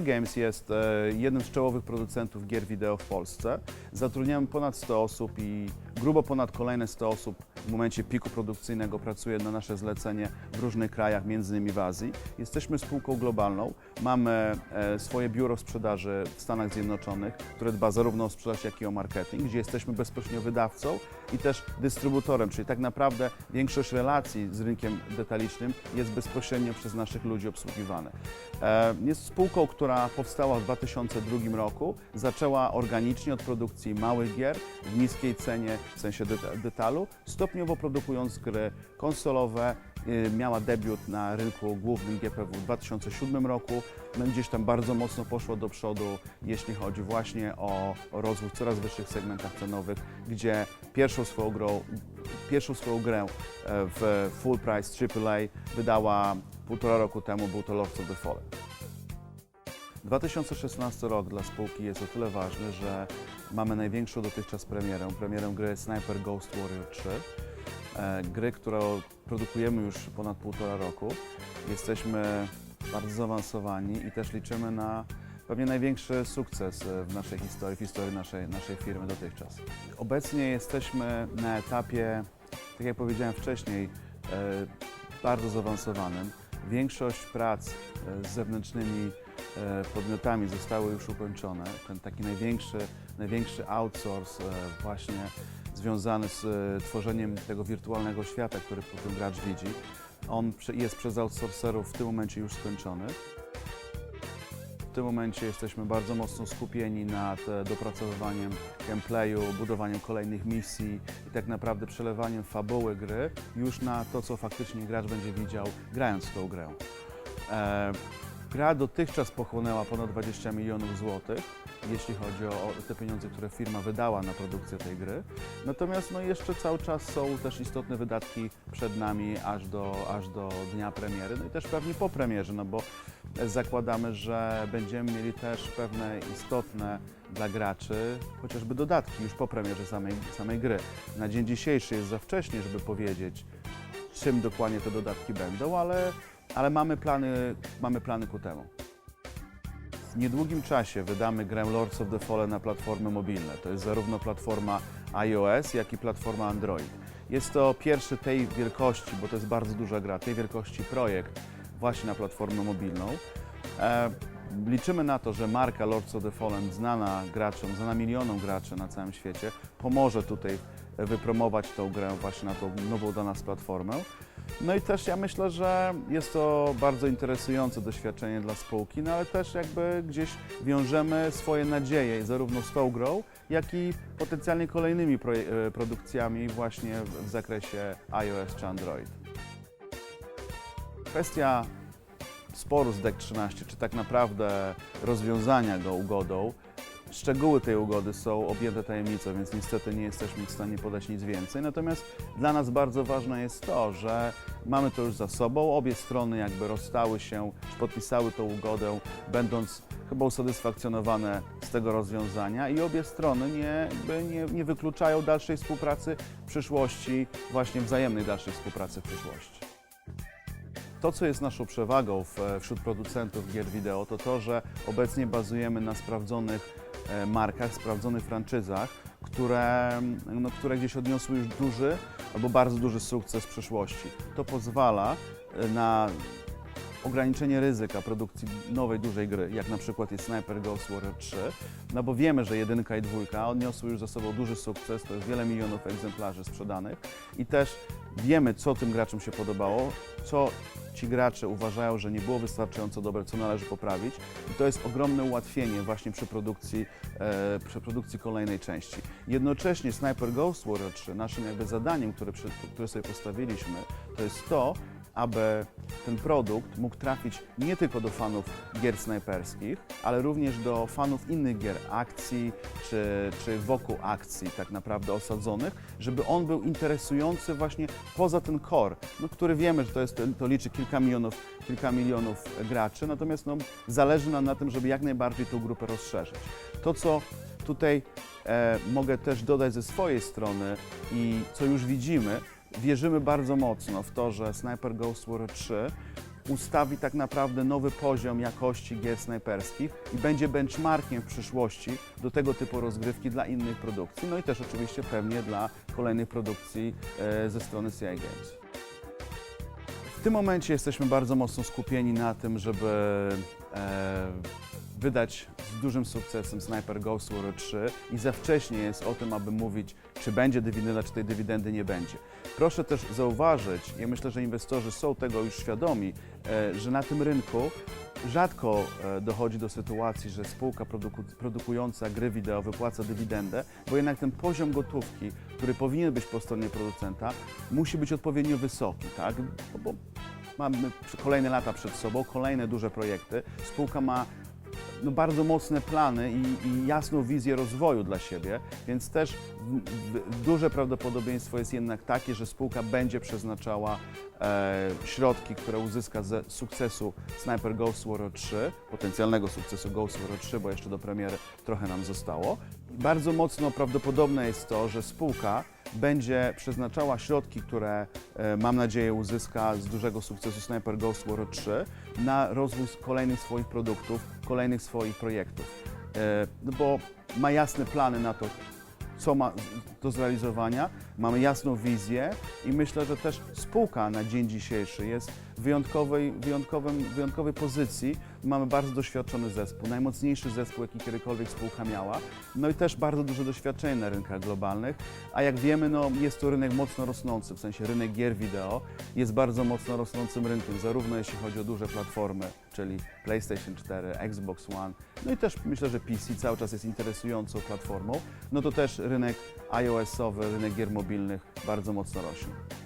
Games jest e, jednym z czołowych producentów gier wideo w Polsce. Zatrudniamy ponad 100 osób i grubo ponad kolejne 100 osób w momencie piku produkcyjnego pracuje na nasze zlecenie w różnych krajach, między innymi w Azji. Jesteśmy spółką globalną, mamy e, swoje biuro sprzedaży w Stanach Zjednoczonych, które dba zarówno o sprzedaż, jak i o marketing, gdzie jesteśmy bezpośrednio wydawcą i też dystrybutorem, czyli tak naprawdę większość relacji z rynkiem detalicznym jest bezpośrednio przez naszych ludzi obsługiwane. E, Jest spółką, która powstała w 2002 roku, zaczęła organicznie od produkcji małych gier w niskiej cenie, w sensie deta- detalu, stopniowo produkując gry konsolowe. Y, Miała debiut na rynku głównym GPW w 2007 roku. No gdzieś tam bardzo mocno poszło do przodu, jeśli chodzi właśnie o, o rozwój w coraz wyższych segmentach cenowych, gdzie pierwszą swoją grą, pierwszą swoją grę e, w full price AAA wydała półtora roku temu, był to Lords of the Fallen. 2016 rok dla spółki jest o tyle ważny, że mamy największą dotychczas premierę, premierę gry Sniper Ghost Warrior 3, e, gry, którą produkujemy już ponad półtora roku. Jesteśmy bardzo zaawansowani i też liczymy na pewnie największy sukces e, w naszej historii, w historii naszej, naszej firmy dotychczas. Obecnie jesteśmy na etapie, tak jak powiedziałem wcześniej, e, bardzo zaawansowanym. Większość prac z zewnętrznymi podmiotami zostały już ukończone. Ten taki największy, największy outsource e, właśnie związany z e, tworzeniem tego wirtualnego świata, który potem gracz widzi, on jest przez outsourcerów w tym momencie już skończony. W tym momencie jesteśmy bardzo mocno skupieni nad e, dopracowywaniem gameplayu, budowaniem kolejnych misji i tak naprawdę przelewaniem fabuły gry już na to, co faktycznie gracz będzie widział grając w tą grę. Gra dotychczas pochłonęła ponad 20 milionów złotych, jeśli chodzi o te pieniądze, które firma wydała na produkcję tej gry. Natomiast no, jeszcze cały czas są też istotne wydatki przed nami aż do, aż do dnia premiery, no i też pewnie po premierze, no bo zakładamy, że będziemy mieli też pewne istotne dla graczy chociażby dodatki już po premierze samej, samej gry. Na dzień dzisiejszy jest za wcześnie, żeby powiedzieć, czym dokładnie te dodatki będą, ale, ale mamy, plany, mamy plany ku temu. W niedługim czasie wydamy grę Lords of the Fallen na platformy mobilne. To jest zarówno platforma iOS, jak i platforma Android. Jest to pierwszy tej wielkości, bo to jest bardzo duża gra, tej wielkości projekt właśnie na platformę mobilną. E, liczymy na to, że marka Lords of the Fallen, znana graczom, znana milionom graczy na całym świecie, pomoże tutaj wypromować tą grę właśnie na tą nową dla nas platformę. No i też ja myślę, że jest to bardzo interesujące doświadczenie dla spółki, no ale też jakby gdzieś wiążemy swoje nadzieje zarówno z tą grą, jak i potencjalnie kolejnymi e, produkcjami właśnie w zakresie iOS czy Android. Kwestia sporu z DEC 13, czy tak naprawdę rozwiązania go ugodą, Szczegóły tej ugody są objęte tajemnicą, więc niestety nie jesteśmy w stanie podać nic więcej. Natomiast dla nas bardzo ważne jest to, że mamy to już za sobą. Obie strony jakby rozstały się, podpisały tą ugodę, będąc chyba usatysfakcjonowane z tego rozwiązania i obie strony nie, nie, nie wykluczają dalszej współpracy w przyszłości, właśnie wzajemnej dalszej współpracy w przyszłości. To, co jest naszą przewagą wśród producentów gier wideo, to to, że obecnie bazujemy na sprawdzonych markach, sprawdzonych franczyzach, które, no, które gdzieś odniosły już duży albo bardzo duży sukces w przeszłości. To pozwala e, na ograniczenie ryzyka produkcji nowej, dużej gry, jak na przykład jest Sniper Ghost Warrior 3, no bo wiemy, że jedynka i dwójka odniosły już za sobą duży sukces, to jest wiele milionów egzemplarzy sprzedanych. I też wiemy, co tym graczom się podobało, co ci gracze uważają, że nie było wystarczająco dobre, co należy poprawić. I to jest ogromne ułatwienie właśnie przy produkcji, e, przy produkcji kolejnej części. Jednocześnie Sniper Ghost Warrior 3, naszym jakby zadaniem, które, które sobie postawiliśmy, to jest to, aby ten produkt mógł trafić nie tylko do fanów gier snajperskich, ale również do fanów innych gier, akcji czy, czy wokół akcji tak naprawdę osadzonych, żeby on był interesujący właśnie poza ten core, no, który wiemy, że to, jest, to liczy kilka milionów, kilka milionów graczy, natomiast no, zależy nam na tym, żeby jak najbardziej tą grupę rozszerzyć. To, co tutaj e, mogę też dodać ze swojej strony i co już widzimy, wierzymy bardzo mocno w to, że Sniper Ghost Warrior 3 ustawi tak naprawdę nowy poziom jakości gier snajperskich i będzie benchmarkiem w przyszłości do tego typu rozgrywki dla innych produkcji, no i też oczywiście pewnie dla kolejnych produkcji e, ze strony CI Games. W tym momencie jesteśmy bardzo mocno skupieni na tym, żeby e, wydać z dużym sukcesem Sniper Ghost Warrior 3 i za wcześnie jest o tym, aby mówić, czy będzie dywidenda, czy tej dywidendy nie będzie. Proszę też zauważyć, ja myślę, że inwestorzy są tego już świadomi, e, że na tym rynku rzadko e, dochodzi do sytuacji, że spółka produku, produkująca gry wideo wypłaca dywidendę, bo jednak ten poziom gotówki, który powinien być po stronie producenta, musi być odpowiednio wysoki, tak? No bo mamy kolejne lata przed sobą, kolejne duże projekty. Spółka ma no, bardzo mocne plany i, i jasną wizję rozwoju dla siebie, więc też duże prawdopodobieństwo jest jednak takie, że spółka będzie przeznaczała e, środki, które uzyska ze sukcesu Sniper Ghost Warrior 3, potencjalnego sukcesu Ghost Warrior 3, bo jeszcze do premiery trochę nam zostało. Bardzo mocno prawdopodobne jest to, że spółka będzie przeznaczała środki, które e, mam nadzieję uzyska z dużego sukcesu Sniper Ghost Warrior 3 na rozwój kolejnych swoich produktów, kolejnych swoich projektów. E, No bo ma jasne plany na to, co ma do zrealizowania, mamy jasną wizję i myślę, że też spółka na dzień dzisiejszy jest wyjątkowej, wyjątkowym, wyjątkowej pozycji. Mamy bardzo doświadczony zespół, najmocniejszy zespół, jaki kiedykolwiek spółka miała, no i też bardzo duże doświadczenie na rynkach globalnych, a jak wiemy, no, jest to rynek mocno rosnący, w sensie rynek gier wideo jest bardzo mocno rosnącym rynkiem, zarówno jeśli chodzi o duże platformy, czyli PlayStation 4, Xbox One, no i też myślę, że PC cały czas jest interesującą platformą, no to też rynek iOS-owy, rynek gier mobilnych bardzo mocno rośnie.